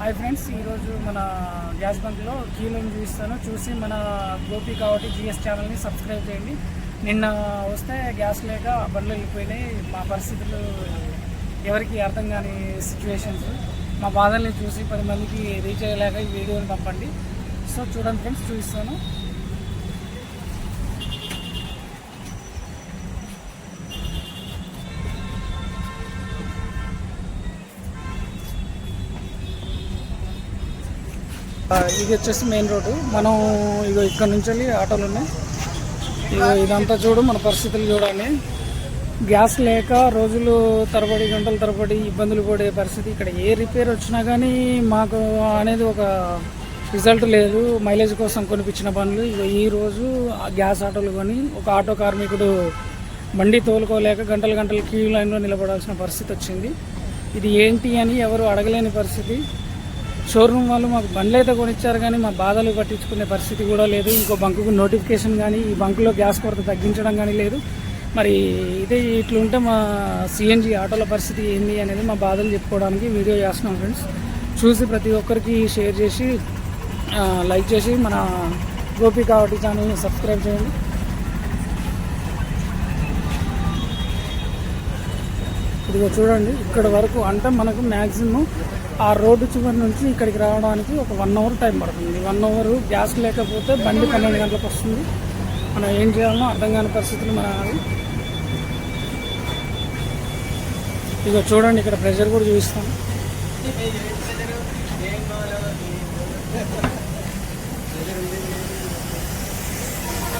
Hi friends ఈరోజు మన gas బంక్లో కీలను చూపిస్తాను చూసి మన గోపి కాబట్టి జిఎస్ ఛానల్ని సబ్స్క్రైబ్ చేయండి. నిన్న వస్తే గ్యాస్ లేక బండ్లు వెళ్ళిపోయినాయి. మా పరిస్థితులు ఎవరికి అర్థం కాని సిచ్యువేషన్స్ మా బాధల్ని చూసి పది మందికి రీచ్ అయ్యేలాగా ఈ వీడియోని పంపండి. సో చూడండి ఫ్రెండ్స్ చూపిస్తాను. ఇది వచ్చేసి మెయిన్ రోడ్డు. మనం ఇగో ఇక్కడ నుంచి వెళ్ళి ఆటోలు ఉన్నాయి ఇగో ఇదంతా చూడు మన పరిస్థితులు చూడండి గ్యాస్ లేక రోజులు తరబడి గంటల తరబడి ఇబ్బందులు పడే పరిస్థితి ఇక్కడ. ఏ రిపేర్ వచ్చినా కానీ మాకు అనేది ఒక రిజల్ట్ లేదు. మైలేజ్ కోసం కొనిపించిన పనులు ఇగో ఈ రోజు ఆ గ్యాస్ ఆటోలు కొని ఒక ఆటో కార్మికుడు బండి తోలుకోలేక గంటల గంటల క్యూ లైన్లో నిలబడాల్సిన పరిస్థితి వచ్చింది. ఇది ఏంటి అని ఎవరు అడగలేని పరిస్థితి. షోరూమ్ వాళ్ళు మాకు బండ్లు అయితే కొనిచ్చారు కానీ మా బాధలు పట్టించుకునే పరిస్థితి కూడా లేదు. ఇంకో బంకుకు నోటిఫికేషన్ కానీ ఈ బంకులో గ్యాస్ కొరత తగ్గించడం కానీ లేదు. మరి ఇదే ఇట్లుంటే మా సిఎన్జి ఆటోల పరిస్థితి ఏంది అనేది మా బాధలు చెప్పుకోవడానికి వీడియో చేస్తున్నాం ఫ్రెండ్స్. చూసి ప్రతి ఒక్కరికి షేర్ చేసి లైక్ చేసి మన గోపి కావటి ఛానల్ని సబ్స్క్రైబ్ చేయండి. ఇదిగో చూడండి ఇక్కడ వరకు అంటే మనకు మ్యాక్సిమం ఆ రోడ్డు చివరి నుంచి ఇక్కడికి రావడానికి ఒక వన్ అవర్ టైం పడుతుంది. వన్ అవర్ గ్యాస్ లేకపోతే బండి పన్నెండు గంటలకు వస్తుంది. మనం ఏం చేయాలనో అర్థం కాని పరిస్థితులు మన ఇక చూడండి ఇక్కడ ప్రెషర్ కూడా చూపిస్తాను.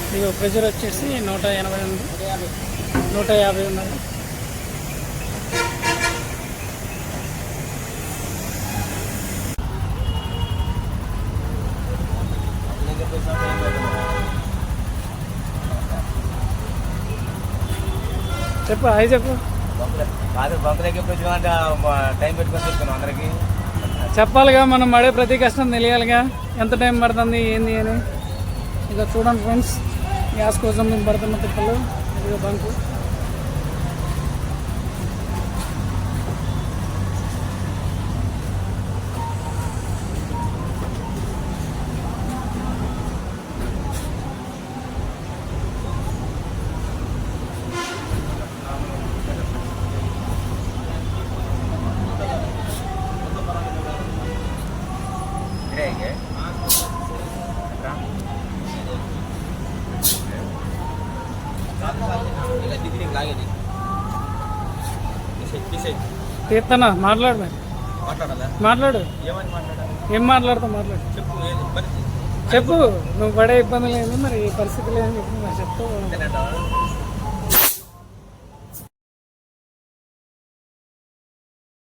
ఇదిగో ప్రెషర్ వచ్చేసి నూట ఎనభై ఉంది. నూట యాభై ఉన్నది చెప్పు హాయ్ చెప్పు కాదు బంకులకి ఎప్పుడు వచ్చినామంటే టైం పెట్టుకొని చెప్తున్నాం అందరికి. చెప్పాలిగా మనం పడే ప్రతి కష్టం తెలియాలిగా. ఎంత టైం పడుతుంది ఏంది అని. ఇక చూడండి ఫ్రెండ్స్ గ్యాస్ కోసం మేము పడుతున్న తిప్పలు. ఇదిగో బంకు. తీస్తానా మాట్లాడు మరి. మాట్లాడు. ఏం మాట్లాడతావు? మాట్లాడు. చెప్పు చెప్పు. నువ్వు పడే ఇబ్బందులు ఏంది మరి ఈ పరిస్థితులు ఏంది చెప్తావు?